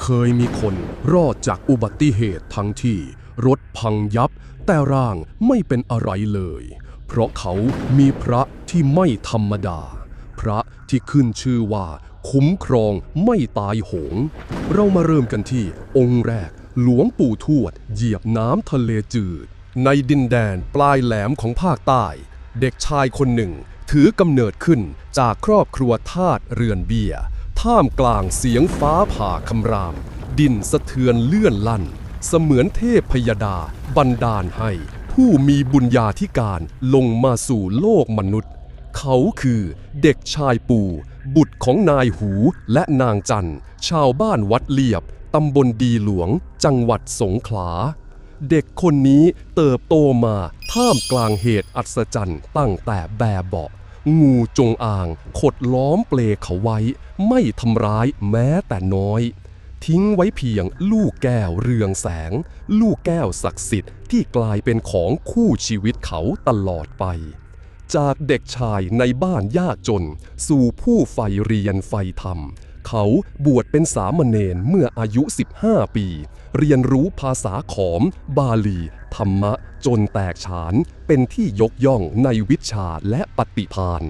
เคยมีคนรอดจากอุบัติเหตุทั้งที่ รถพังยับ แต่ร่างไม่เป็นอะไรเลย เพราะเขามีพระที่ไม่ธรรมดา พระที่ขึ้นชื่อว่า คุ้มครองไม่ตายโหง เรามาเริ่มกันที่องค์แรก หลวงปู่ทวด เหยียบน้ำทะเลจืด ในดินแดนปลายแหลมของภาคใต้ เด็กชายคนหนึ่ง ถือกำเนิดขึ้นจากครอบครัวทาสเรือนเบียร์ ท่ามกลางเสียงฟ้าผ่าคำราม ดินสะเทือนเลื่อนลั่น เสมือนเทพพยดา บันดาลให้ ผู้มีบุญญาธิการลงมาสู่โลกมนุษย์ เขาคือเด็กชายปู่ บุตรของนายหูและนางจันชาวบ้านวัดเลียบตำบลดีหลวง จังหวัดสงขลา เด็กคนนี้เติบโตมาท่ามกลางเหตุอัศจรรย์ตั้งแต่แบบเบาะ งูจงอางขดล้อมเปลเขาไว้ ไม่ทำร้ายแม้แต่น้อย ทิ้งไว้เพียงลูกแก้วเรืองแสง ลูกแก้วศักดิ์สิทธิ์ที่กลายเป็นของคู่ชีวิตเขาตลอดไป จากเด็กชายในบ้านยากจน สู่ผู้ใฝ่เรียนใฝ่ธรรม เขาบวชเป็นสามเณรเมื่ออายุ 15 ปี เรียนรู้ภาษาขอม บาลี ธรรมะ จนแตกฉาน เป็นที่ยกย่องในวิชาและปฏิพาน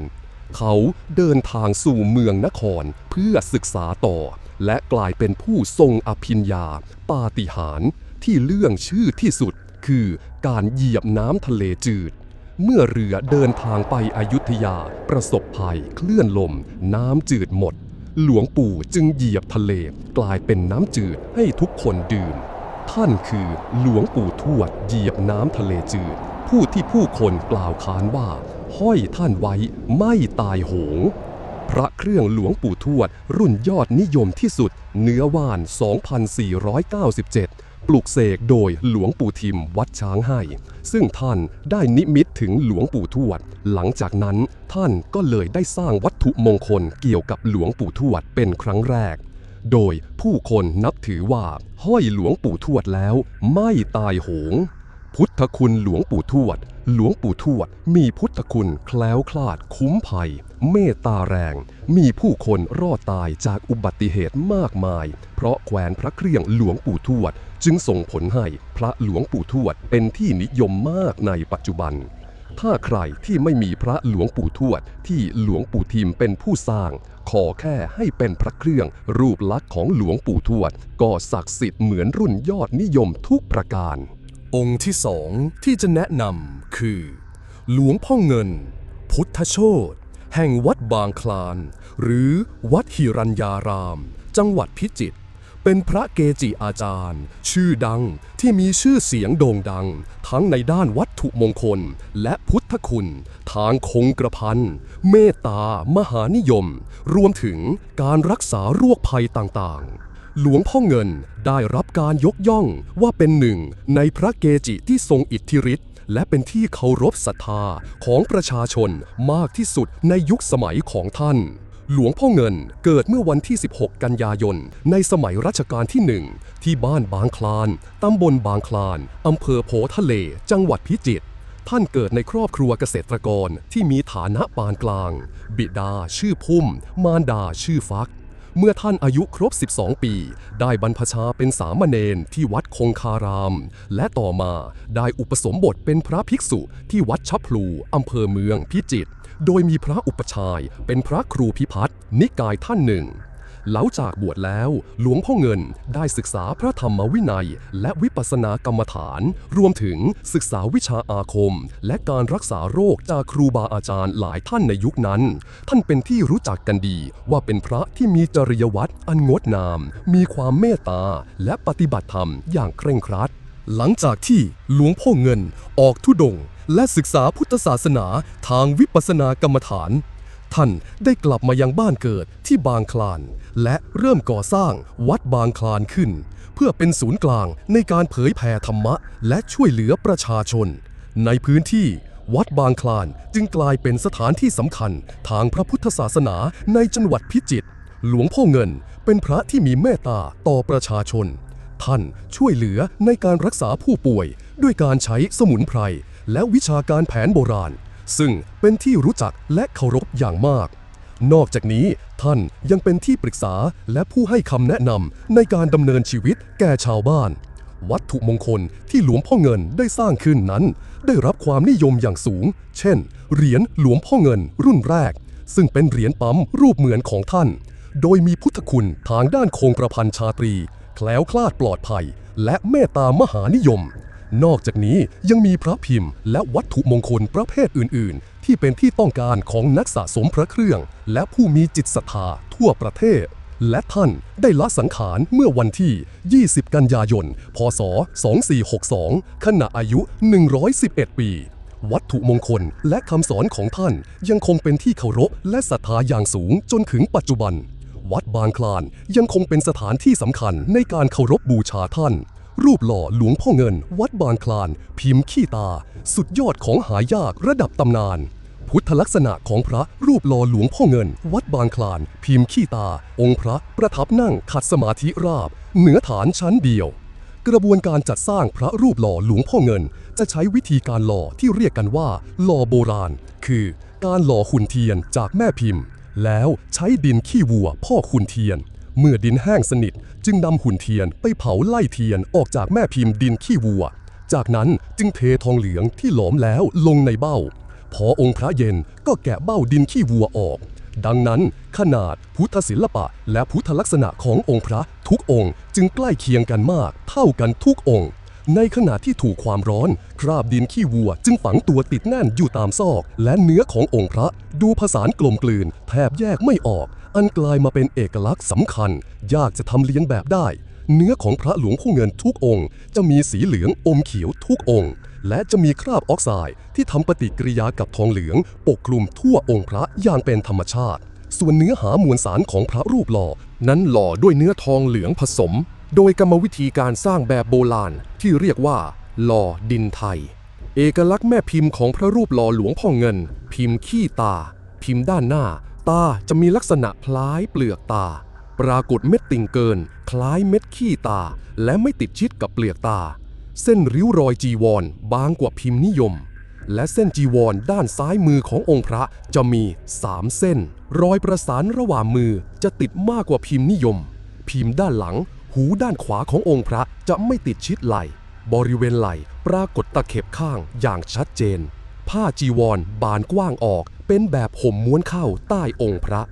เขาเดินทางสู่เมืองนครเพื่อศึกษาต่อ และกลายเป็นผู้ทรงอภิญญา ปาฏิหาริย์ที่เรื่องชื่อที่สุดคือการเหยียบน้ำทะเลจืด เมื่อเรือเดินทางไปอยุธยาประสบภัยคลื่นลม น้ำจืดหมด หลวงปู่จึงเหยียบทะเลกลายเป็นน้ำจืดให้ทุกคนดื่ม ท่านคือหลวงปู่ทวดเหยียบน้ำทะเลจืด ผู้ที่ผู้คนกล่าวขานว่า ห้อยท่านไว้ไม่ตายโหง พระเครื่องหลวงปู่ทวดรุ่นยอดนิยมที่สุด เนื้อว่าน 2497 ปลูกเสกโดยหลวงปู่ทิมวัดช้างให้ ซึ่งท่านได้นิมิตถึงหลวงปู่ทวด หลังจากนั้นท่านก็เลยได้สร้างวัตถุมงคลเกี่ยวกับหลวงปู่ทวดเป็นครั้งแรก โดยผู้คนนับถือว่าห้อยหลวงปู่ทวดแล้วไม่ตายโหง พุทธคุณหลวงปู่ทวด หลวงปู่ทวดมีพุทธคุณแคล้วคลาดคุ้มภัย เมตตาแรง มีผู้คนรอดตายจากอุบัติเหตุมากมาย เพราะแขวนพระเครื่องหลวงปู่ทวด จึงส่งผลให้พระหลวงปู่ทวดเป็นที่นิยมมากในปัจจุบัน ถ้าใครที่ไม่มีพระหลวงปู่ทวดที่หลวงปู่ทิมเป็นผู้สร้าง ขอแค่ให้เป็นพระเครื่องรูปลักษณ์ของหลวงปู่ทวด ก็ศักดิ์สิทธิ์เหมือนรุ่นยอดนิยมทุกประการ องค์ที่สองที่จะแนะนำคือ หลวงพ่อเงิน พุทธโชต แห่งวัดบางคลาน หรือวัดหิรัญญาราม จังหวัดพิจิตรเป็นพระเกจิอาจารย์ ชื่อดังที่มีชื่อเสียงโด่งดัง ทั้งในด้านวัตถุมงคล และพุทธคุณ ทางคงกระพันเมตตามหานิยม รวมถึงการรักษาโรคภัยต่างๆ หลวงพ่อเงินได้รับการยกย่องว่าเป็นหนึ่งในพระเกจิที่ทรงอิทธิฤทธิ และเป็นที่เคารพศรัทธาของประชาชนมากที่สุดในยุคสมัยของท่านหลวงพ่อเงินเกิดเมื่อวันที่ 16 กันยายน ในสมัยรัชกาลที่หนึ่งที่บ้านบางคลาน ตำบลบางคลาน อำเภอโพทะเล จังหวัดพิจิตร ท่านเกิดในครอบครัวเกษตรกรที่มีฐานะปานกลาง บิดาชื่อพุ่ม มารดาชื่อฟัก เมื่อท่านอายุครบ 12 ปี ได้บรรพชาเป็นสามเณรที่วัดคงคาราม และต่อมาได้อุปสมบทเป็นพระภิกษุที่วัดชับพลูอำเภอเมืองพิจิตร โดยมีพระอุปชายเป็นพระครูพิพัฒน์นิกายท่านหนึ่ง หลังจากบวชแล้ว หลวงพ่อเงินได้ศึกษาพระธรรมวินัย และวิปัสสนากรรมฐาน รวมถึงศึกษาวิชาอาคม และการรักษาโรคจากครูบาอาจารย์หลายท่านในยุคนั้น ท่านเป็นที่รู้จักกันดีว่าเป็นพระที่มีจริยวัตรอันงดงาม มีความเมตตา และปฏิบัติธรรมอย่างเคร่งครัด หลังจากที่หลวงพ่อเงินออกทุดงและศึกษาพุทธศาสนาทางวิปัสสนากรรมฐาน ท่านได้กลับมายังบ้านเกิดที่บางคลาน และเริ่มก่อสร้างวัดบางคลานขึ้น เพื่อเป็นศูนย์กลางในการเผยแผ่ธรรมะ และช่วยเหลือประชาชน ในพื้นที่วัดบางคลานจึงกลายเป็นสถานที่สำคัญทางพระพุทธศาสนาในจังหวัดพิจิตรหลวงพ่อเงินเป็นพระที่มีเมตตาต่อประชาชน ท่านช่วยเหลือในการรักษาผู้ป่วย ด้วยการใช้สมุนไพรและวิชาการแผนโบราณ ซึ่งเป็นที่รู้จักและเคารพอย่างมาก นอกจากนี้ท่านยังเป็นที่ปรึกษาและผู้ให้คำแนะนำในการดำเนินชีวิตแก่ชาวบ้าน วัตถุมงคลที่หลวงพ่อเงินได้สร้างขึ้นนั้น ได้รับความนิยมอย่างสูง เช่น เหรียญหลวงพ่อเงินรุ่นแรก ซึ่งเป็นเหรียญปั๊มรูปเหมือนของท่าน โดยมีพุทธคุณทางด้านโครงประพันธ์ชาตรี แคล้วคลาดปลอดภัย และเมตตามหานิยม นอกจากนี้ยังมีพระพิมพ์และวัตถุมงคลประเภทอื่น ๆ ที่เป็นที่ต้องการของนักสะสมพระเครื่อง และผู้มีจิตศรัทธาทั่วประเทศ และท่านได้ละสังขารเมื่อวันที่ 20 กันยายน พศ 2462 ขณะอายุ 111 ปี วัตถุมงคลและคำสอนของท่านยังคงเป็นที่เคารพและศรัทธาอย่างสูงจนถึงปัจจุบัน วัดบางคลานยังคงเป็นสถานที่สำคัญในการเคารพบูชาท่าน รูปหล่อหลวงพ่อเงิน วัดบางคลาน พิมพ์ขี้ตา สุดยอดของหายากระดับตำนาน พุทธลักษณะของพระรูปหล่อหลวงพ่อเงิน วัดบางคลาน พิมพ์ขี้ตา องค์พระประทับนั่งขัดสมาธิราบ เหนือฐานชั้นเดียว กระบวนการจัดสร้างพระรูปหล่อหลวงพ่อเงิน จะใช้วิธีการหล่อที่เรียกกันว่าหล่อโบราณ คือ การหล่อหุ่นเทียนจากแม่พิมพ์ แล้วใช้ดินขี้วัวพ่อกหุ่นเทียน เมื่อดินแห้งสนิทจึงนำหุ่นเทียนไปเผาไล่เทียนออกจากแม่พิมพ์ดินขี้วัว จากนั้นจึงเททองเหลืองที่หลอมแล้วลงในเบ้า พอองค์พระเย็นก็แกะเบ้าดินขี้วัวออก ดังนั้นขนาดพุทธศิลปะและพุทธลักษณะขององค์พระทุกองค์จึงใกล้เคียงกันมาก เท่ากันทุกองค์ ในขณะที่ถูกความร้อน คราบดินขี้วัวจึงฝังตัวติดแน่นอยู่ตามซอก และเนื้อขององค์พระ ดูผสานกลมกลืน แทบแยกไม่ออก อันกลายมาเป็นเอกลักษณ์สำคัญ ยากจะทำเลียนแบบได้ เนื้อของพระหลวงพ่อเงินทุกองค์ จะมีสีเหลืองอมเขียวทุกองค์ และจะมีคราบออกไซด์ที่ทำปฏิกิริยากับทองเหลือง ปกคลุมทั่วองค์พระอย่างเป็นธรรมชาติ ส่วนเนื้อหามวลสารของพระรูปหล่อ นั้นหล่อด้วยเนื้อทองเหลืองผสม โดยกรรมวิธีการสร้างแบบโบราณที่เรียกว่าหล่อดินไทย เอกลักษณ์แม่พิมพ์ของพระรูปหล่อหลวงพ่อเงิน พิมพ์ขี้ตา พิมพ์ด้านหน้า ตาจะมีลักษณะคล้ายเปลือกตา ปรากฏเม็ดติ่งเกิน คล้ายเม็ดขี้ตา และไม่ติดชิดกับเปลือกตา เส้นริ้วรอยจีวร บางกว่าพิมพ์นิยม และเส้นจีวรด้านซ้ายมือขององค์พระจะมี3เส้น รอยประสานระหว่างมือจะติดมากกว่าพิมพ์นิยม พิมพ์ด้านหลัง หูด้านขวาขององค์พระจะไม่ติดชิดไหลบริเวณไหล่ปรากฏตะเข็บข้างอย่างชัดเจน ผ้าจีวรบานกว้างออก เป็นแบบห่มม้วนเข้าใต้องค์พระ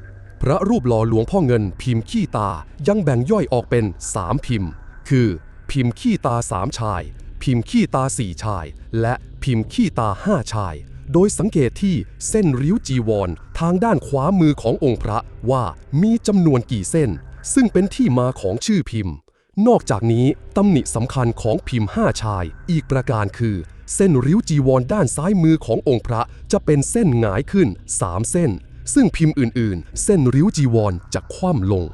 พระรูปหล่อหลวงพ่อเงินพิมพ์ขี้ตายังแบ่งย่อยออกเป็น3พิมพ์ คือ พิมพ์ขี้ตาสามชาย พิมพ์ขี้ตาสี่ชาย และพิมพ์ขี้ตาห้าชาย โดยสังเกตที่เส้นริ้วจีวร ทางด้านขวามือขององค์พระว่ามีจำนวนกี่เส้น ซึ่งเป็นที่มาของชื่อพิมพ์ นอกจากนี้ตำหนิสำคัญของพิมพ์ห้าชาย อีกประการคือ เส้นริ้วจีวรด้านซ้ายมือขององค์พระจะเป็นเส้นหงายขึ้น 3 เส้น ซึ่งพิมพ์อื่นๆ เส้นริ้วจีวรจะคว่ำลง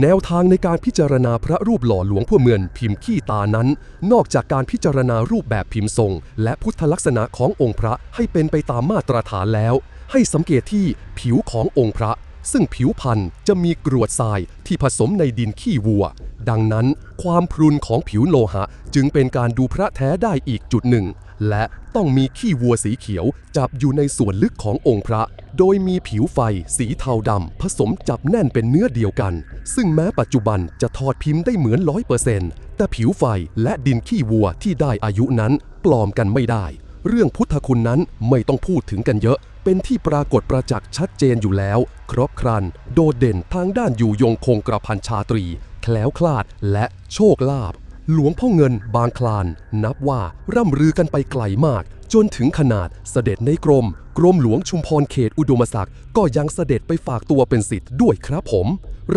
แนวทางในการพิจารณาพระรูปหล่อหลวงพ่อเมือนพิมพ์ขี้ตานั้น นอกจากการพิจารณารูปแบบพิมพ์ทรง และพุทธลักษณะขององค์พระให้เป็นไปตามมาตรฐานแล้ว ให้สังเกตที่ผิวขององค์พระ ซึ่งผิวพันธุ์จะมีกรวดทรายที่ผสมในดินขี้วัว ดังนั้นความพรุนของผิวโลหะจึงเป็นการดูพระแท้ได้อีกจุดหนึ่ง และต้องมีขี้วัวสีเขียวจับอยู่ในส่วนลึกขององค์พระ โดยมีผิวไฟสีเทาดำผสมจับแน่นเป็นเนื้อเดียวกัน ซึ่งแม้ปัจจุบันจะถอดพิมพ์ได้เหมือนร้อยเปอร์เซ็นต์แต่ผิวไฟและดินขี้วัวที่ได้อายุนั้นปลอมกันไม่ได้ เรื่องพุทธคุณนั้นไม่ต้องพูดถึงกันเยอะ เป็นที่ปรากฏประจักษ์ชัดเจนอยู่แล้ว ครบครัน โดดเด่นทางด้านอยู่ยงคงกระพันชาตรี แคล้วคลาดและโชคลาภหลวงพ่อเงินบางคลาน นับว่าร่ำลือกันไปไกลมาก จนถึงขนาดเสด็จในกรม กรมหลวงชุมพรเขตอุดมศักดิ์ก็ยังเสด็จไปฝากตัวเป็นสิทธิ์ด้วยครับผม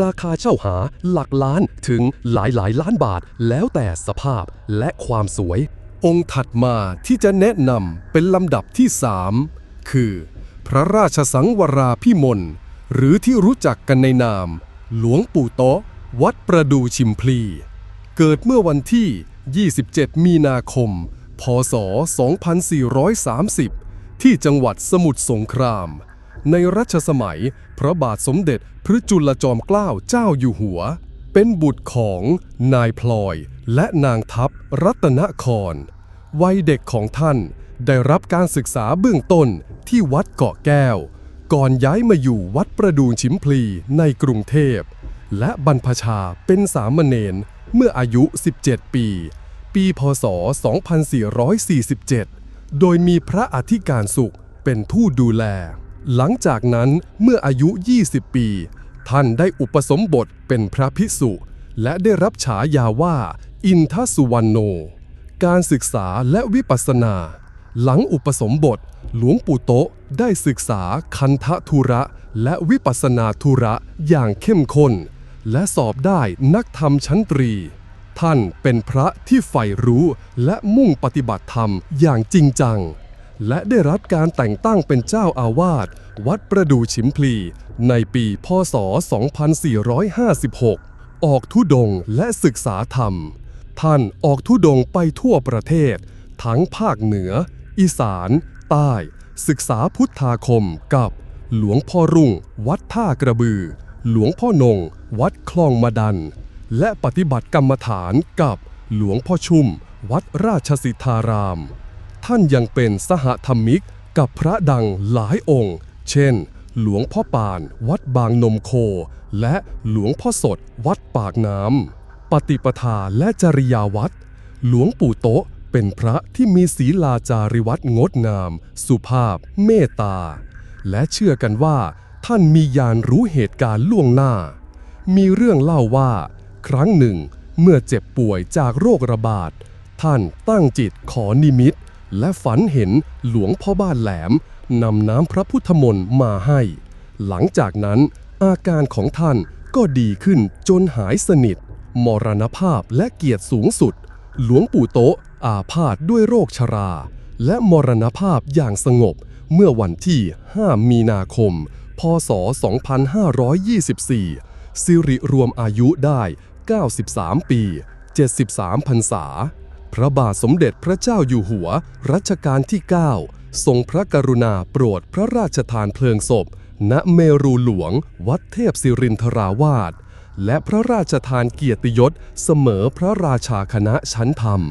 ราคาเช่าหาหลักล้านถึงหลายหลายล้านบาท แล้วแต่สภาพและความสวย องค์ถัดมาที่จะแนะนำเป็นลำดับที่สามคือ พระราชสังวราพิมลหรือที่รู้จักกันในนาม หลวงปู่โตะวัดประดูชิมพลี เกิดเมื่อวันที่ 27 มีนาคม พศ 2430 ที่จังหวัดสมุทรสงคราม ในรัชสมัยพระบาทสมเด็จพระจุลจอมเกล้าเจ้าอยู่หัว เป็นบุตรของนายพลอยและนางทัพรัตนคร วัยเด็กของท่านได้รับการศึกษาเบื้องต้นที่วัดเกาะแก้ว ก่อนย้ายมาอยู่วัดประดูงชิมพลีในกรุงเทพ และบรรพชาเป็นสามเณรเมื่ออายุ 17 ปี ปีพศ 2447 โดยมีพระอธิการสุขเป็นผู้ดูแล หลังจากนั้นเมื่ออายุ 20 ปี ท่านได้อุปสมบทเป็นพระภิกษุ และได้รับฉายาว่า อินทสุวรรณโน การศึกษาและวิปัสสนา หลังอุปสมบท หลวงปู่โตะได้ศึกษาคันทะธุระและวิปัสสนาธุระอย่างเข้มข้น และสอบได้นักธรรมชั้นตรี ท่านเป็นพระที่ใฝ่รู้และมุ่งปฏิบัติธรรมอย่างจริงจัง และได้รับการแต่งตั้งเป็นเจ้าอาวาสวัดประดูฉิมพลี ในปีพศ 2456 ออกทุดงและศึกษาธรรม ท่านออกทุดงไปทั่วประเทศ ทั้งภาคเหนือ อีสาน ใต้ ศึกษาพุทธาคมกับหลวงพ่อรุ่ง วัดท่ากระบือ หลวงพ่อนง วัดคลองมาดัน และปฏิบัติกรรมฐานกับหลวงพ่อชุ่ม วัดราชสิทธาราม ท่านยังเป็นสหธรรมิกกับพระดังหลายองค์ เช่น หลวงพ่อปาน วัดบางนมโค และหลวงพ่อสด วัดปากน้ำ ปฏิปทาและจริยาวัด หลวงปู่โตะเป็นพระที่มีศีลาจาริวัตงดงาม สุภาพ เมตตา และเชื่อกันว่า ท่านมียานรู้เหตุการณ์ล่วงหน้า มีเรื่องเล่าว่า ครั้งหนึ่ง เมื่อเจ็บป่วยจากโรคระบาด ท่านตั้งจิตขอนิมิต และฝันเห็นหลวงพ่อบ้านแหลมนำน้ำพระพุทธมนต์มาให้ หลังจากนั้นอาการของท่านก็ดีขึ้นจนหายสนิท มรณภาพและเกียรติสูงสุด หลวงปู่โตะอาพาธด้วยโรคชรา และมรณภาพอย่างสงบเมื่อวันที่ 5 มีนาคม พศ 2524 สิริรวมอายุได้ 93 ปี 73พรรษา พระบาทสมเด็จพระเจ้าอยู่หัว รัชกาลที่ 9 ทรงพระกรุณาโปรดพระราชทานเพลิงศพ ณเมรูหลวง วัดเทพศิรินทราวาสและพระราชทานเกียรติยศเสมอพระราชาคณะชั้นธรรม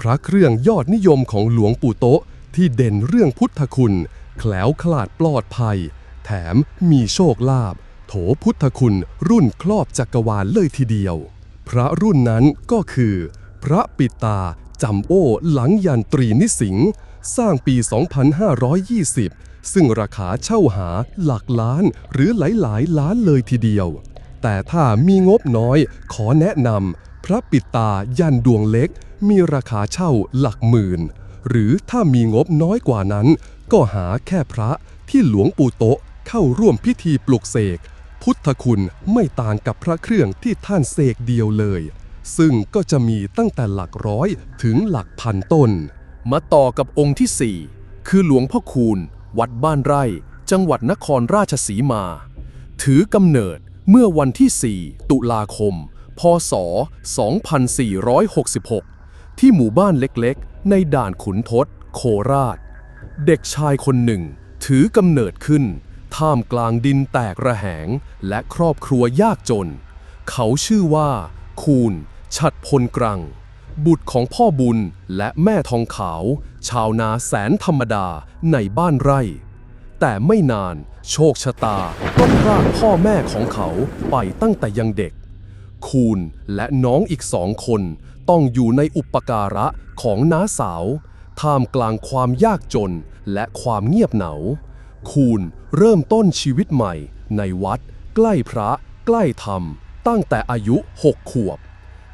พระเครื่องยอดนิยมของหลวงปู่โตะที่เด่นเรื่องพุทธคุณ แคล้วคลาดปลอดภัย แถมมีโชคลาภโถพุทธคุณรุ่นครอบจักรวาลเลยทีเดียว พระรุ่นนั้นก็คือ พระปิตา จำโอ้หลังยันตรีนิสิงสร้างปี 2520 ซึ่งราคาเช่าหาหลักล้านหรือหลายๆล้านเลยทีเดียว แต่ถ้ามีงบน้อยขอแนะนำพระปิตายันดวงเล็ก มีราคาเช่าหลักหมื่น หรือถ้ามีงบน้อยกว่านั้น ก็หาแค่พระที่หลวงปู่โตะเข้าร่วมพิธีปลุกเสก พุทธคุณไม่ต่างกับพระเครื่องที่ท่านเสกเดียวเลย ซึ่งก็จะมีตั้งแต่หลักร้อยถึงหลักพันต้น มาต่อกับองค์ที่ 4 คือหลวงพ่อคูณ วัดบ้านไร่ จังหวัดนครราชสีมา ถือกำเนิดเมื่อวันที่ 4 ตุลาคม พศ 2466 ที่หมู่บ้านเล็กๆ ในด่านขุนทดโคราช เด็กชายคนหนึ่ง ถือกำเนิดขึ้น ท่ามกลางดินแตกระแหง และครอบครัวยากจน เขาชื่อว่า คูณ ฉัดพลกรัง บุตรของพ่อบุญและแม่ทองขาว ชาวนาแสนธรรมดาในบ้านไร่ แต่ไม่นานโชคชะตาก็พรากพ่อแม่ของเขาไปตั้งแต่ยังเด็ก คูณและน้องอีกสองคนต้องอยู่ในอุปการะของน้าสาว ท่ามกลางความยากจนและความเงียบเหนาคูณเริ่มต้นชีวิตใหม่ในวัด ใกล้พระ ใกล้ธรรม ตั้งแต่อายุหกขวบ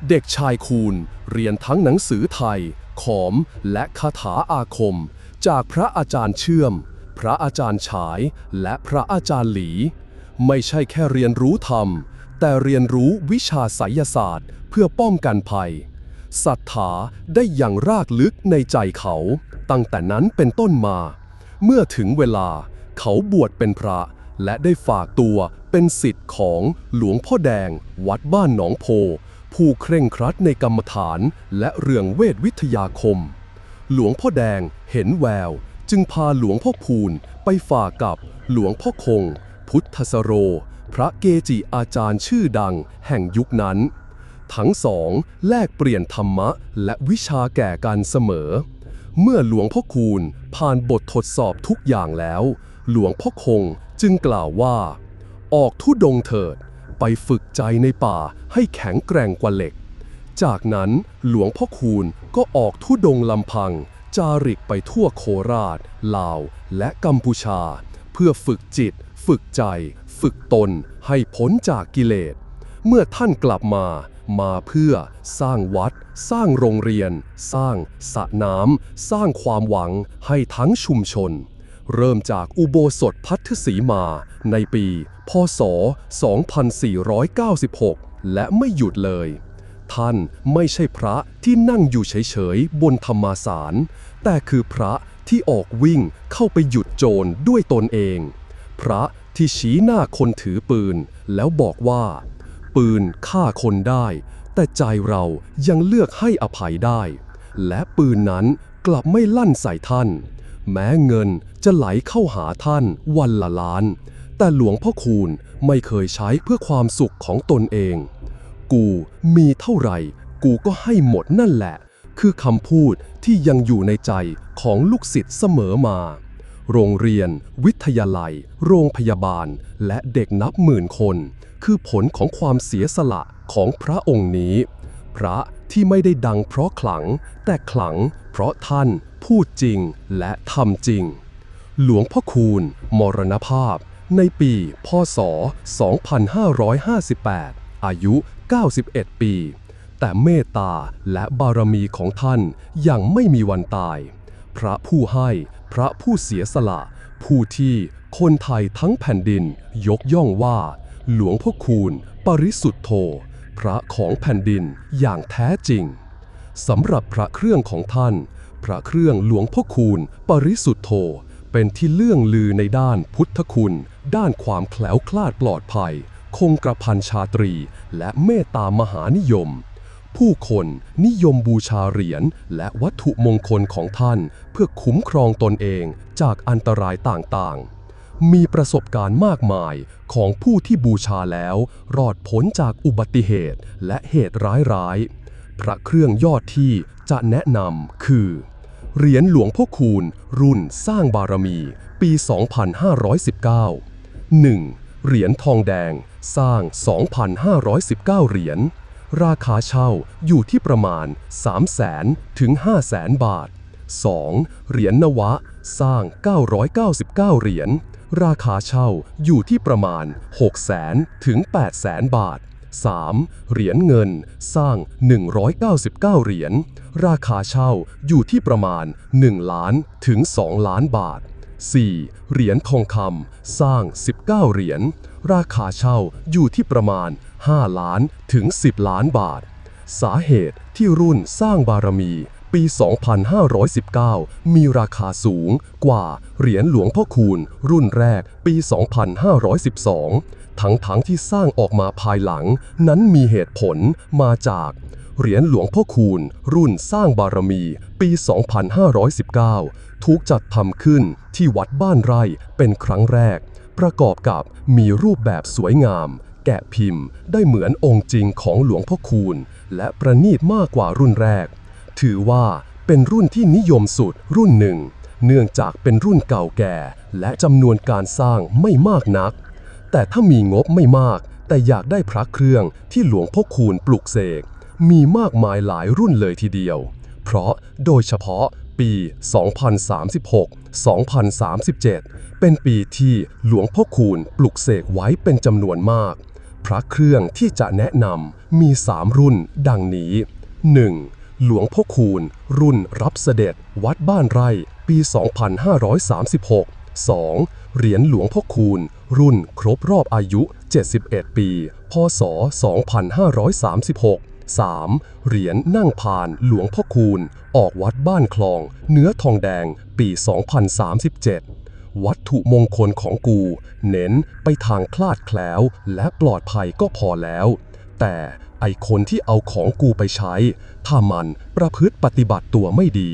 เด็กชายคูณเรียนทั้งหนังสือไทย ขอม และคาถาอาคม จากพระอาจารย์เชื่อม พระอาจารย์ฉาย และพระอาจารย์หลี ไม่ใช่แค่เรียนรู้ธรรม แต่เรียนรู้วิชาไสยศาสตร์ เพื่อป้องกันภัยศรัทธาได้อย่างรากลึกในใจเขา ตั้งแต่นั้นเป็นต้นมา เมื่อถึงเวลาเขาบวชเป็นพระ และได้ฝากตัวเป็นสิทธิ์ของหลวงพ่อแดง วัดบ้านหนองโพ ผู้เคร่งครัดในกรรมฐานและเรื่องเวทวิทยาคม หลวงพ่อแดงเห็นแวว จึงพาหลวงพ่อพูนไปฝากกับหลวงพ่อคง พุทธสโร พระเกจิอาจารย์ชื่อดังแห่งยุคนั้น ทั้งสองแลกเปลี่ยนธรรมะและวิชาแก่กันเสมอ เมื่อหลวงพ่อคูณผ่านบททดสอบทุกอย่างแล้ว หลวงพ่อคงจึงกล่าวว่า ออกทุดงเถิด ไปฝึกใจในป่าให้แข็งแกร่งกว่าเหล็ก จากนั้นหลวงพ่อคูณก็ออกทุดงลำพัง จาริกไปทั่วโคราช ลาว และกัมพูชา เพื่อฝึกจิต ฝึกใจ ฝึกตนให้พ้นจากกิเลส เมื่อท่านกลับมามาเพื่อสร้างวัด สร้างโรงเรียน สร้างสระน้ำสร้างความหวังให้ทั้งชุมชน เริ่มจากอุโบสถพัทธสีมา ในปี พศ 2496 และไม่หยุดเลย ท่านไม่ใช่พระที่นั่งอยู่เฉยๆ บนธรรมาสาร แต่คือพระที่ออกวิ่งเข้าไปหยุดโจรด้วยตนเอง พระที่ชี้หน้าคนถือปืน แล้วบอกว่า ปืนฆ่าคนได้ แต่ใจเรายังเลือกให้อภัยได้ และปืนนั้นกลับไม่ลั่นใส่ท่าน แม้เงินจะไหลเข้าหาท่านวันละล้าน แต่หลวงพ่อคูณไม่เคยใช้เพื่อความสุขของตนเอง กูมีเท่าไหร่ กูก็ให้หมดนั่นแหละ คือคำพูดที่ยังอยู่ในใจของลูกศิษย์เสมอมา โรงเรียน วิทยาลัย โรงพยาบาล และเด็กนับหมื่นคน คือผลของความเสียสละของพระองค์นี้ พระ ที่ไม่ได้ดังเพราะขลัง แต่ขลังเพราะท่านพูดจริงและทำจริง หลวงพ่อคูณ มรณภาพ ในปีพศ 2558 อายุ 91 ปี แต่เมตตาและบารมีของท่านยังไม่มีวันตาย พระผู้ให้ พระผู้เสียสละ ผู้ที่คนไทยทั้งแผ่นดินยกย่องว่า หลวงพ่อคูณ ปริสุทธโธ พระของแผ่นดินอย่างแท้จริงสำหรับพระเครื่องของท่าน พระเครื่องหลวงพ่อคูณ ปริสุทธโธ เป็นที่เลื่องลือในด้านพุทธคุณ ด้านความแคล้วคลาดปลอดภัย คงกระพันชาตรี และเมตตามหานิยม ผู้คนนิยมบูชาเหรียญและวัตถุมงคลของท่าน เพื่อคุ้มครองตนเองจากอันตรายต่างๆ มีประสบการณ์มากมายของผู้ที่บูชาแล้ว รอดพ้นจากอุบัติเหตุและเหตุร้ายๆ พระเครื่องยอดที่จะแนะนำคือ เหรียญหลวงพ่อคูณ รุ่นสร้างบารมี ปี 2519 1. เหรียญทองแดงสร้าง 2,519 เหรียญ ราคาเช่าอยู่ที่ประมาณ 300,000ถึง 500,000บาท 2. เหรียญนวะ สร้าง 999 เหรียญ ราคาเช่าอยู่ที่ประมาณ 600,000 ถึง 800,000 บาท 3. เหรียญเงินสร้าง 199 เหรียญ ราคาเช่าอยู่ที่ประมาณ 1 ล้านถึง 2 ล้านบาท 4. เหรียญทองคำสร้าง 19 เหรียญ ราคาเช่าอยู่ที่ประมาณ 5 ล้านถึง 10 ล้านบาท สาเหตุที่รุ่นสร้างบารมี ปี 2519 มีราคาสูงกว่าเหรียญหลวงพ่อคูณ รุ่นแรกปี 2512 ทั้งๆทที่สร้างออกมาภายหลังนั้นมีเหตุผลมาจากเหรียญหลวงพ่อคูณ รุ่นสร้างบารมีปี 2519 ถูกจัดทำขึ้นที่วัดบ้านไร่เป็นครั้งแรก ประกอบกับมีรูปแบบสวยงาม แกะพิมพ์ได้เหมือนองค์จริงของหลวงพ่อคูณ และประณีตมากกว่ารุ่นแรก ถือว่าเป็นรุ่นที่นิยมสุดรุ่นหนึ่ง เนื่องจากเป็นรุ่นเก่าแก่ และจำนวนการสร้างไม่มากนัก แต่ถ้ามีงบไม่มาก แต่อยากได้พระเครื่องที่หลวงพ่อคูณปลุกเสก มีมากมายหลายรุ่นเลยทีเดียว เพราะโดยเฉพาะปี 2036 2037 เป็นปีที่หลวงพ่อคูณปลุกเสกไว้เป็นจำนวนมาก พระเครื่องที่จะแนะนำมี 3 รุ่นดังนี้ 1. หลวงพ่อคูณ รุ่นรับเสด็จ วัดบ้านไร่ ปี 2536 2. เหรียญหลวงพ่อคูณ รุ่นครบรอบอายุ 71 ปี พศ 2536 3. เหรียญนั่งพานหลวงพ่อคูณ ออกวัดบ้านคลอง เนื้อทองแดง ปี 2037 วัตถุมงคลของกู เน้นไปทางคลาดแคล้ว และปลอดภัยก็พอแล้ว แต่ ไอคนที่เอาของกูไปใช้ ถ้ามันประพฤติปฏิบัติตัวไม่ดี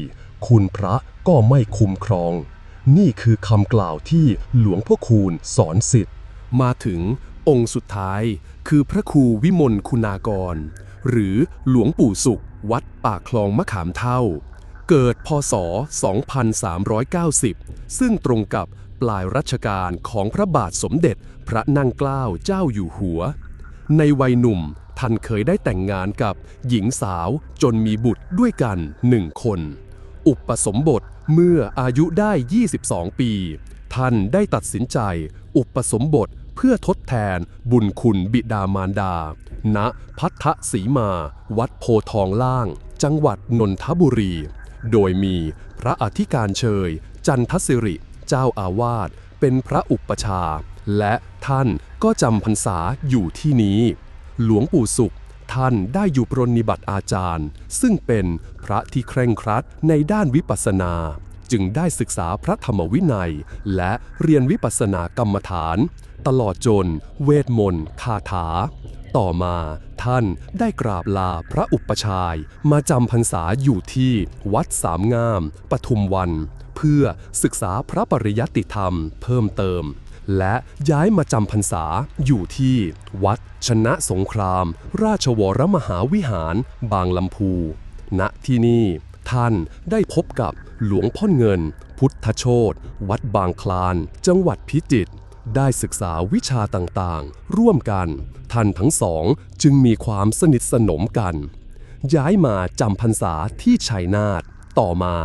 คุณพระก็ไม่คุ้มครอง นี่คือคำกล่าวที่หลวงพ่อคูณสอนสิทธิ์ มาถึงองค์สุดท้าย คือพระครูวิมลคุณากร หรือหลวงปู่สุข วัดป่าคลองมะขามเท่า เกิดพศ 2390 ซึ่งตรงกับปลายรัชกาลของพระบาทสมเด็จพระนั่งเกล้าเจ้าอยู่หัว ในวัยหนุ่ม ท่านเคยได้แต่งงานกับหญิงสาวจนมีบุตรด้วยกันหนึ่งคน อุปสมบทเมื่ออายุได้ 22 ปี ท่านได้ตัดสินใจ อุปสมบทเพื่อทดแทนบุญคุณบิดามารดา ณ พัทธสีมา วัดโพทองล่าง จังหวัดนนทบุรี โดยมีพระอธิการเชย จันทศิริ เจ้าอาวาส เป็นพระอุปชา และท่านก็จำพรรษาอยู่ที่นี้ หลวงปู่สุข ท่านได้อยู่ปรนนิบัติอาจารย์ ซึ่งเป็นพระที่เคร่งครัดในด้านวิปัสสนา จึงได้ศึกษาพระธรรมวินัย และเรียนวิปัสสนากรรมฐาน ตลอดจน เวทมนต์คาถา ต่อมาท่านได้กราบลาพระอุปชาย มาจำพรรษาอยู่ที่วัดสามงาม ปทุมวัน เพื่อศึกษาพระปริยัติธรรมเพิ่มเติม และย้ายมาจำพรรษาอยู่ที่วัดชนะสงคราม ราชวรมหาวิหาร บางลำพู ณที่นี่ท่านได้พบกับหลวงพ่อเงิน พุทธโชตวัดบางคลาน จังหวัดพิจิตรได้ศึกษาวิชาต่างๆ ร่วมกัน ท่านทั้งสองจึงมีความสนิทสนมกัน ย้ายมาจำพรรษาที่ชัยนาทต่อมา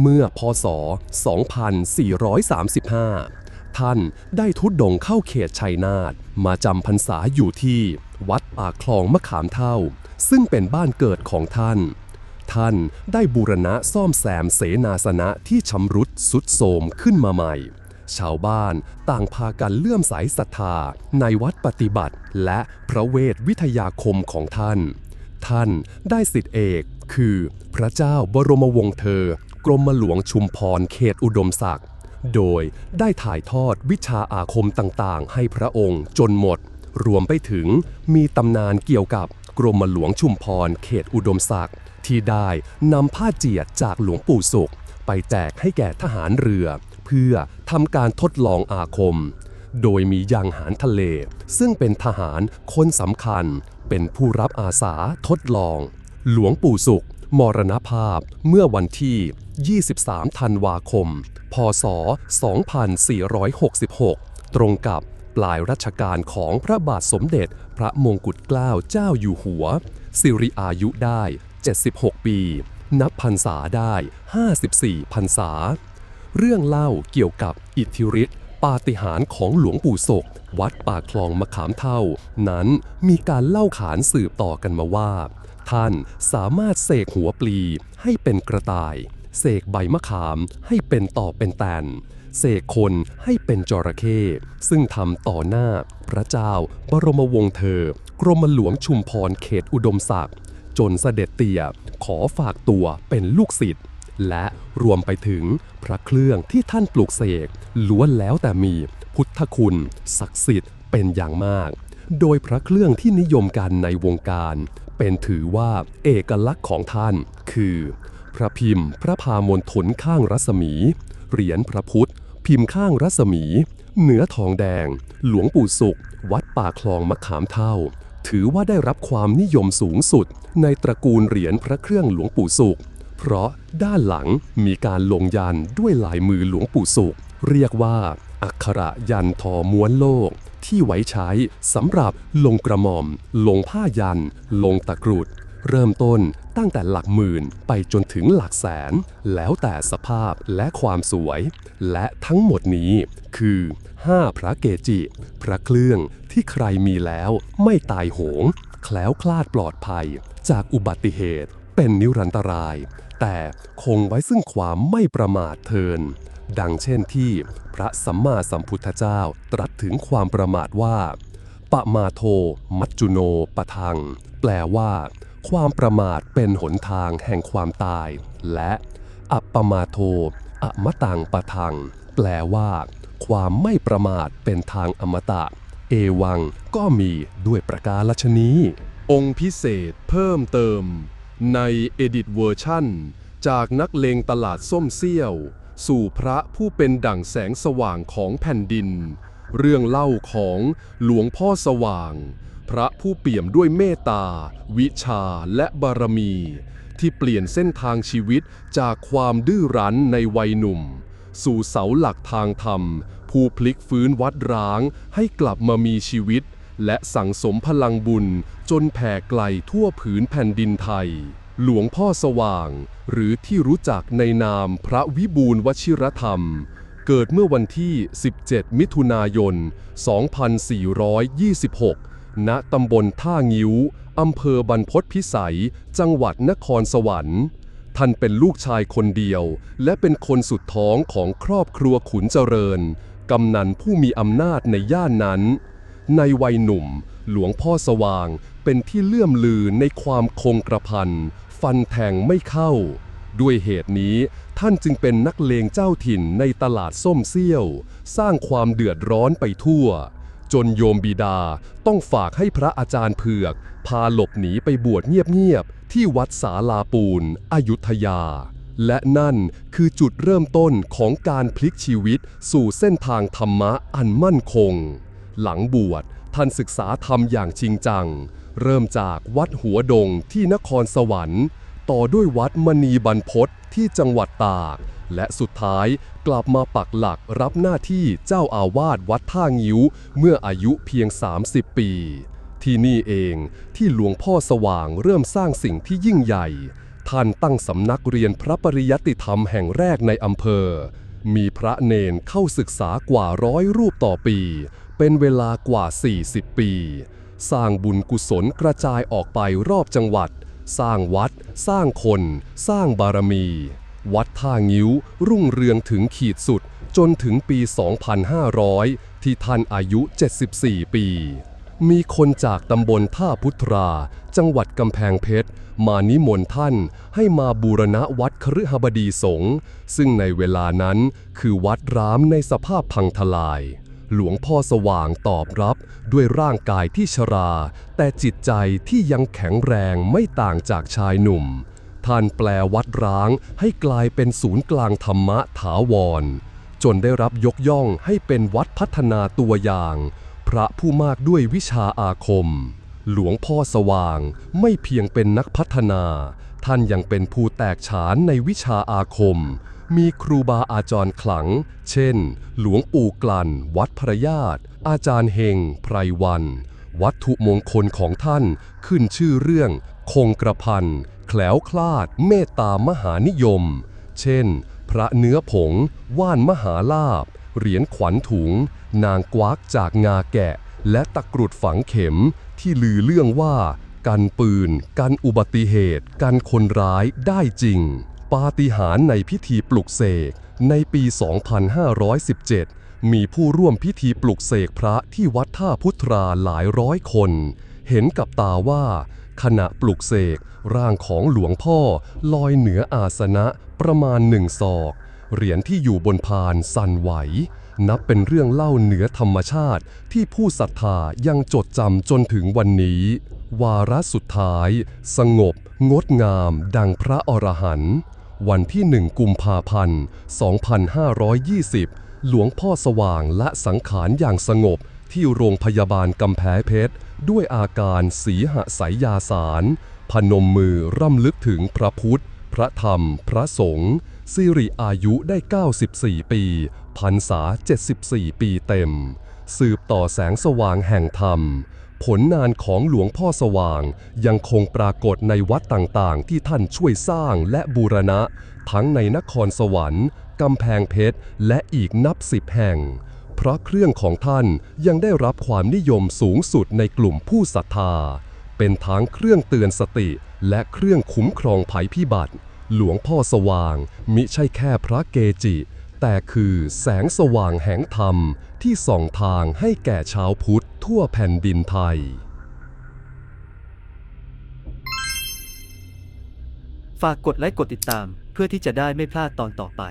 เมื่อพศ 2435 ท่านได้ทุดดงเข้าเขตชัยนาทมาจำพรรษาอยู่ที่วัดป่าคลองมะขามเท่า ซึ่งเป็นบ้านเกิดของท่าน ท่านได้บูรณะซ่อมแซมเสนาสนะที่ชำรุดสุดโทรมขึ้นมาใหม่ ชาวบ้านต่างพากันเลื่อมใสศรัทธาในวัดปฏิบัติ และพระเวทวิทยาคมของท่าน ท่านได้สิทธิเอกคือ พระเจ้าบรมวงศ์เธอ กรมหลวงชุมพรเขตอุดมศักดิ์ โดยได้ถ่ายทอดวิชาอาคมต่างๆ ให้พระองค์จนหมด รวมไปถึงมีตำนานเกี่ยวกับกรมหลวงชุมพรเขตอุดมศักดิ์ที่ได้นำผ้าเจียดจากหลวงปู่สุข ไปแจกให้แก่ทหารเรือ เพื่อทำการทดลองอาคม โดยมียังหารทะเล ซึ่งเป็นทหารคนสำคัญ เป็นผู้รับอาสาทดลอง หลวงปู่สุข มรณภาพเมื่อวันที่ 23 ธันวาคม พศ 2466 ตรงกับปลายรัชกาลของพระบาทสมเด็จพระมงกุฎเกล้าเจ้าอยู่หัว สิริอายุได้ 76 ปี นับพรรษาได้ 54 พรรษา เรื่องเล่าเกี่ยวกับอิทธิฤทธิปาฏิหาริย์ของหลวงปู่ศก วัดป่าคลองมะขามเท่า นั้นมีการเล่าขานสืบต่อกันมาว่า ท่านสามารถเสกหัวปลีให้เป็นกระต่าย เสกใบมะขามให้เป็นต่อเป็นแตน เสกคนให้เป็นจระเข้ซึ่งทำต่อหน้า พระเจ้า บรมวงศ์เธอ กรมหลวงชุมพรเขตอุดมศักดิ์จนเสด็จเตี่ยขอฝากตัวเป็นลูกศิษย์และรวมไปถึงพระเครื่องที่ท่านปลูกเสกล้วนแล้วแต่มีพุทธคุณ ศักดิ์สิทธิ์เป็นอย่างมาก โดยพระเครื่องที่นิยมกันในวงการ เป็นถือว่าเอกลักษณ์ของท่าน คือ พระพิมพ์พระพามณฑลข้างรัศมี เหรียญพระพุทธ พิมพ์ข้างรัศมี เหนือทองแดง หลวงปู่สุข วัดป่าคลองมะขามเท่า ถือว่าได้รับความนิยมสูงสุด ในตระกูลเหรียญพระเครื่องหลวงปู่สุข เพราะด้านหลังมีการลงยันด้วยลายมือหลวงปู่สุข เรียกว่า อักขระยันทอม้วนโลก ที่ไว้ใช้สำหรับลงกระหม่อม ลงผ้ายัน ลงตะกรุด เริ่มต้นตั้งแต่หลักหมื่นไปจนถึงหลักแสน แล้วแต่สภาพและความสวย และทั้งหมดนี้คือ 5 พระเกจิ พระเครื่องที่ใครมีแล้วไม่ตายโหง แคล้วคลาดปลอดภัย จากอุบัติเหตุเป็นนิรันตราย แต่คงไว้ซึ่งความไม่ประมาทเทิน ดังเช่นที่พระสัมมาสัมพุทธเจ้าตรัสถึงความประมาทว่าปะมาโท มัจจุโนปะทัง แปลว่า ความประมาทเป็นหนทางแห่งความตาย และอัปปมาโทอะมะตังปะทัง แปลว่า ความไม่ประมาทเป็นทางอมตะ เอวังก็มีด้วยประการลชนี้ องค์พิเศษเพิ่มเติม ในเอดิตเวอร์ชั่น จากนักเลงตลาดส้มเซี่ยว สู่พระผู้เป็นดั่งแสงสว่างของแผ่นดิน เรื่องเล่าของหลวงพ่อสว่าง พระผู้เปี่ยมด้วยเมตตา วิชาและบารมี ที่เปลี่ยนเส้นทางชีวิตจากความดื้อรั้นในวัยหนุ่ม สู่เสาหลักทางธรรม ผู้พลิกฟื้นวัดร้างให้กลับมามีชีวิต และสั่งสมพลังบุญจนแผ่ไกลทั่วผืนแผ่นดินไทย หลวงพ่อสว่าง หรือที่รู้จักในนามพระวิบูลวชิรธรรม เกิดเมื่อวันที่ 17 มิถุนายน 2426 ณ ตำบลท่างิ้ว อำเภอบรรพตพิสัย จังหวัดนครสวรรค์ ท่านเป็นลูกชายคนเดียว และเป็นคนสุดท้องของครอบครัวขุนเจริญ กำนันผู้มีอำนาจในย่านนั้น ในวัยหนุ่มหลวงพ่อสว่างเป็นที่เลื่อมลือในความคงกระพัน ฟันแทงไม่เข้า ด้วยเหตุนี้ท่านจึงเป็นนักเลงเจ้าถิ่นในตลาดส้มเซี่ยว สร้างความเดือดร้อนไปทั่ว จนโยมบิดาต้องฝากให้พระอาจารย์เผือก พาหลบหนีไปบวชเงียบๆที่วัดสาลาปูนอยุธยา และนั่นคือจุดเริ่มต้นของการพลิกชีวิตสู่เส้นทางธรรมะอันมั่นคง หลังบวชท่านศึกษาธรรมอย่างจริงจัง เริ่มจากวัดหัวดงที่นครสวรรค์ ต่อด้วยวัดมณีบรรพตที่จังหวัดตาก และสุดท้ายกลับมาปักหลักรับหน้าที่เจ้าอาวาสวัดท่างิ้ว เมื่ออายุเพียง 30 ปี ที่นี่เองที่หลวงพ่อสว่างเริ่มสร้างสิ่งที่ยิ่งใหญ่ ท่านตั้งสำนักเรียนพระปริยัติธรรมแห่งแรกในอำเภอ มีพระเนนเข้าศึกษากว่าร้อยรูปต่อปี เป็นเวลากว่า 40 ปี สร้างบุญกุศลกระจายออกไปรอบจังหวัด สร้างวัด สร้างคน สร้างบารมี วัดท่างิ้ว รุ่งเรืองถึงขีดสุดจนถึงปี 2500 ที่ท่านอายุ 74 ปี มีคนจากตำบลท่าพุทรา จังหวัดกำแพงเพชร มานิมนต์ท่านให้มาบูรณะวัดคฤหบดีสงฆ์ซึ่งในเวลานั้นคือวัดร้างในสภาพพังทลาย หลวงพ่อสว่างตอบรับด้วยร่างกายที่ชรา แต่จิตใจที่ยังแข็งแรงไม่ต่างจากชายหนุ่ม ท่านแปลวัดร้างให้กลายเป็นศูนย์กลางธรรมะถาวร จนได้รับยกย่องให้เป็นวัดพัฒนาตัวอย่าง พระผู้มากด้วยวิชาอาคม หลวงพ่อสว่างไม่เพียงเป็นนักพัฒนา ท่านยังเป็นผู้แตกฉานในวิชาอาคม มีครูบาอาจารย์ขลัง เช่น หลวงปู่กลั่น วัดพระญาติ อาจารย์เฮง ไพรวัน วัตถุมงคลของท่านขึ้นชื่อเรื่อง คงกระพัน แคล้วคลาด เมตตามหานิยม เช่น พระเนื้อผง ว่านมหาลาบ เหรียญขวัญถุง นางกวักจากงาแกะ และตะกรุดฝังเข็มที่ลือเรื่องว่า กันปืน กันอุบัติเหตุ กันคนร้ายได้จริง ปาฏิหาริย์ในพิธีปลุกเสก ในปี 2517 มีผู้ร่วมพิธีปลุกเสกพระที่วัดท่าพุทราหลายร้อยคน เห็นกับตาว่า ขณะปลุกเสก ร่างของหลวงพ่อ ลอยเหนืออาสนะประมาณหนึ่งศอก เหรียญที่อยู่บนพานสั่นไหว นับเป็นเรื่องเล่าเหนือธรรมชาติที่ผู้ศรัทธายังจดจำจนถึงวันนี้วาระสุดท้าย สงบ งดงาม ดังพระอรหันต์ วันที่หนึ่งกุมภาพันธ์ 2520 หลวงพ่อสว่างละสังขารอย่างสงบที่โรงพยาบาลกำแพเพชร ด้วยอาการสีหสายยาสาร พนมมือร่ำลึกถึงพระพุทธ พระธรรม พระสงฆ์สิริอายุได้ 94 ปีพรรษา 74 ปีเต็ม สืบต่อแสงสว่างแห่งธรรม ผลงานของหลวงพ่อสว่าง ยังคงปรากฏในวัดต่างๆ ที่ท่านช่วยสร้างและบูรณะ ทั้งในนครสวรรค์กำแพงเพชร และอีกนับสิบแห่ง พระเครื่องของท่านยังได้รับความนิยมสูงสุดในกลุ่มผู้ศรัทธา เป็นทั้งเครื่องเตือนสติ และเครื่องคุ้มครองภัยพิบัติ หลวงพ่อสว่างมิใช่แค่พระเกจิ แต่คือแสงสว่างแห่งธรรม ที่ส่องทางให้แก่ชาวพุทธทั่วแผ่นดินไทย ฝากกดไลค์กดติดตามเพื่อที่จะได้ไม่พลาดตอนต่อไป